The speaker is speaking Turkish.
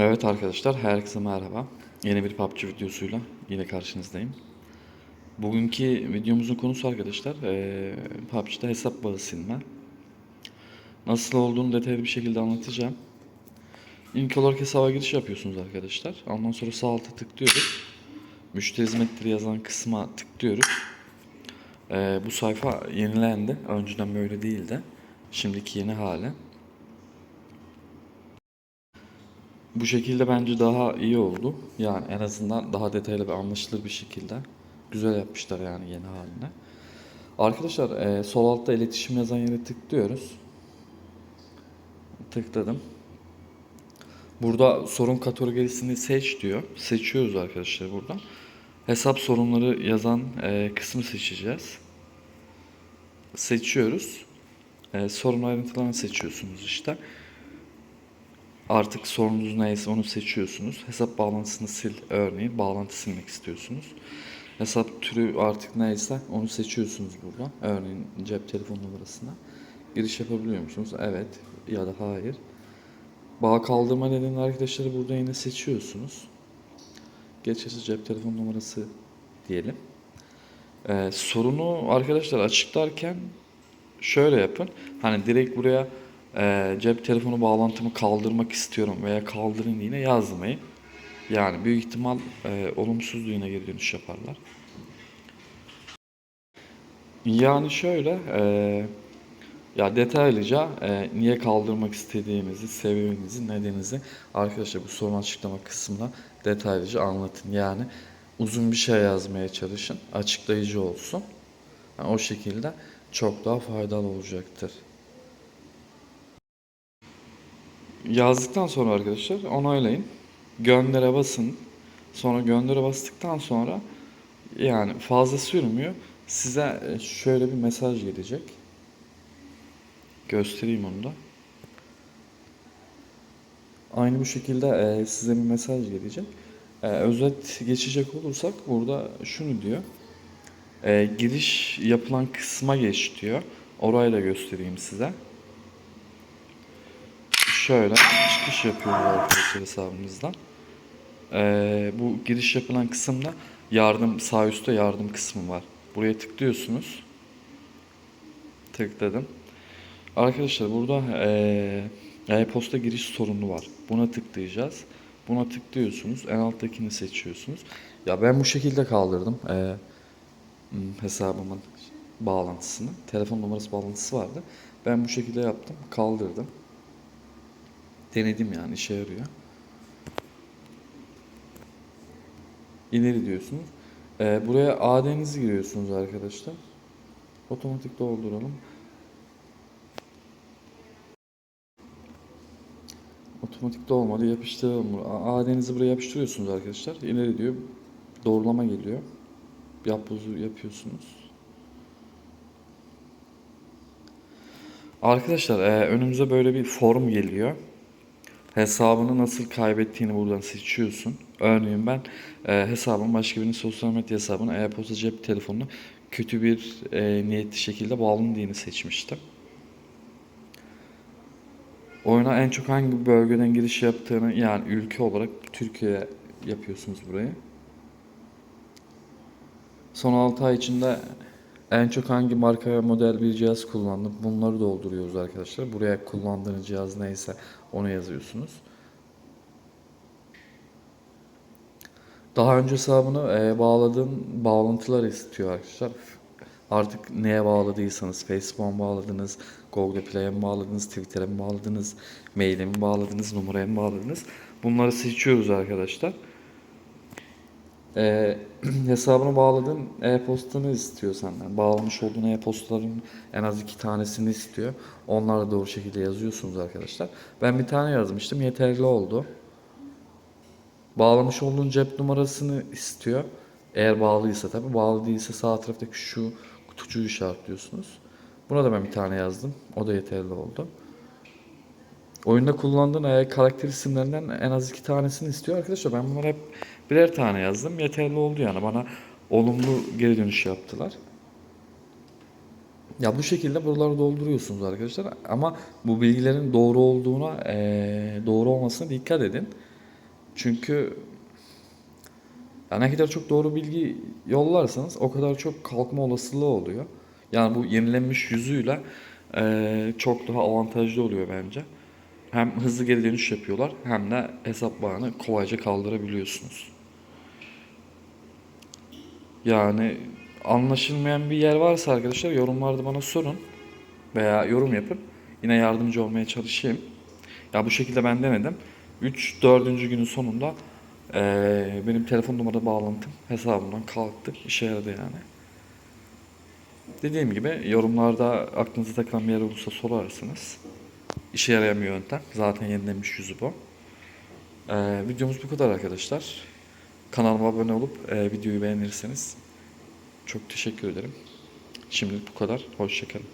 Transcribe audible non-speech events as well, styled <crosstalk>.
Evet arkadaşlar, herkese merhaba. Yeni bir PUBG videosuyla yine karşınızdayım. Bugünkü videomuzun konusu arkadaşlar, eee PUBG'de hesap bağı silme. Nasıl olduğunu detaylı bir şekilde anlatacağım. İlk olarak hesaba giriş yapıyorsunuz arkadaşlar. Ondan sonra sağ alta tıklıyoruz. Müşteri hizmetleri yazan kısma tıklıyoruz. Eee, bu sayfa yenilendi. Önceden böyle değildi. Şimdiki yeni hali. Bu şekilde bence daha iyi oldu. Yani en azından daha detaylı ve anlaşılır bir şekilde. Güzel yapmışlar yani yeni haline. Arkadaşlar e, sol altta iletişim yazan yere tıklıyoruz. Tıkladım. Burada sorun kategorisini seç diyor. Seçiyoruz arkadaşlar burada. Hesap sorunları yazan e, kısmı seçeceğiz. Seçiyoruz. E, sorun ayrıntılarını seçiyorsunuz işte. Artık sorunuz neyse onu seçiyorsunuz. Hesap bağlantısını sil örneğin. Bağlantı silmek istiyorsunuz. Hesap türü artık neyse onu seçiyorsunuz burada. Örneğin cep telefon numarasına. Giriş yapabiliyor musunuz? Evet ya da hayır. Bağ kaldırma nedeni arkadaşları burada yine seçiyorsunuz. Geçersiz cep telefon numarası diyelim. Ee, sorunu arkadaşlar açıklarken şöyle yapın. Hani direkt buraya e, cep telefonu bağlantımı kaldırmak istiyorum veya kaldırın yine yazmayın. Yani büyük ihtimal e, olumsuz yine geri dönüş yaparlar. Yani şöyle e, ya detaylıca e, niye kaldırmak istediğinizi, sebebinizi, nedeninizi arkadaşlar bu sorun açıklama kısmında detaylıca anlatın. Yani uzun bir şey yazmaya çalışın. Açıklayıcı olsun. Yani o şekilde çok daha faydalı olacaktır. Yazdıktan sonra arkadaşlar onaylayın. Göndere basın. Sonra göndere bastıktan sonra yani fazla sürmüyor. Size e, şöyle bir mesaj gelecek. Göstereyim onu da. Aynı bu şekilde e, size bir mesaj gelecek. E, özet geçecek olursak burada şunu diyor. Giriş yapılan kısma geç diyor. Orayı da göstereyim size. Şöyle çıkış yapıyoruz arkadaşlar hesabımızdan. Ee, bu giriş yapılan kısımda yardım sağ üstte yardım kısmı var. Buraya tıklıyorsunuz. Tıkladım. Arkadaşlar burada ee, e-posta giriş sorunu var. Buna tıklayacağız. Buna tıklıyorsunuz. En alttakini seçiyorsunuz. Ya ben bu şekilde kaldırdım hmm, hesabımın bağlantısını. Telefon numarası bağlantısı vardı. Ben bu şekilde yaptım. Kaldırdım. Denedim yani işe yarıyor. İleri diyorsunuz. Ee, buraya AD'nizi giriyorsunuz arkadaşlar. Otomatik dolduralım. Otomatik de olmadı. Yapıştıralım. AD'nizi buraya yapıştırıyorsunuz arkadaşlar. İleri diyor. Doğrulama geliyor. Yapbozu yapıyorsunuz. Arkadaşlar e, önümüze böyle bir form geliyor hesabını nasıl kaybettiğini buradan seçiyorsun. Örneğin ben e, hesabım başka birinin sosyal medya hesabını e-posta cep telefonunu kötü bir e, niyetli şekilde bağlandığını seçmiştim. Oyuna en çok hangi bölgeden giriş yaptığını yani ülke olarak Türkiye yapıyorsunuz burayı. Son 6 ay içinde en çok hangi marka ve model bir cihaz kullandım? Bunları dolduruyoruz arkadaşlar. Buraya kullandığınız cihaz neyse onu yazıyorsunuz. Daha önce hesabını e, bağladığın bağlantılar istiyor arkadaşlar. Artık neye bağladıysanız, Facebook'a mı bağladınız, Google Play'e mi bağladınız, Twitter'e mi bağladınız, mail'e mi bağladınız, numaraya mı bağladınız? Bunları seçiyoruz arkadaşlar. <clears throat> E, hesabını bağladığın e-postanı istiyor senden. Bağlamış olduğun e-postaların en az iki tanesini istiyor. Onları da doğru şekilde yazıyorsunuz arkadaşlar. Ben bir tane yazmıştım. Yeterli oldu. Bağlamış olduğun cep numarasını istiyor. Eğer bağlıysa tabi. Bağlı değilse sağ taraftaki şu kutucuğu işaretliyorsunuz. Buna da ben bir tane yazdım. O da yeterli oldu. Oyunda kullandığın e, karakter isimlerinden en az iki tanesini istiyor arkadaşlar. Ben bunları hep birer tane yazdım. Yeterli oldu yani. Bana olumlu geri dönüş yaptılar. Ya bu şekilde buraları dolduruyorsunuz arkadaşlar. Ama bu bilgilerin doğru olduğuna, e, doğru olmasına dikkat edin. Çünkü ya ne kadar çok doğru bilgi yollarsanız o kadar çok kalkma olasılığı oluyor. Yani bu yenilenmiş yüzüyle eee, çok daha avantajlı oluyor bence. Hem hızlı geri dönüş yapıyorlar hem de hesap bağını kolayca kaldırabiliyorsunuz. Yani anlaşılmayan bir yer varsa arkadaşlar yorumlarda bana sorun veya yorum yapın. Yine yardımcı olmaya çalışayım. Ya bu şekilde ben denedim. 3 4. günün sonunda eee, benim telefon numara bağlantım hesabımdan kalktı. İşe yaradı yani. Dediğim gibi yorumlarda aklınıza takılan bir yer olursa sorarsınız. İşe yarayan bir yöntem. Zaten yenilenmiş yüzü bu. Eee, videomuz bu kadar arkadaşlar. Kanalıma abone olup eee, videoyu beğenirseniz çok teşekkür ederim. Şimdilik bu kadar. Hoşçakalın.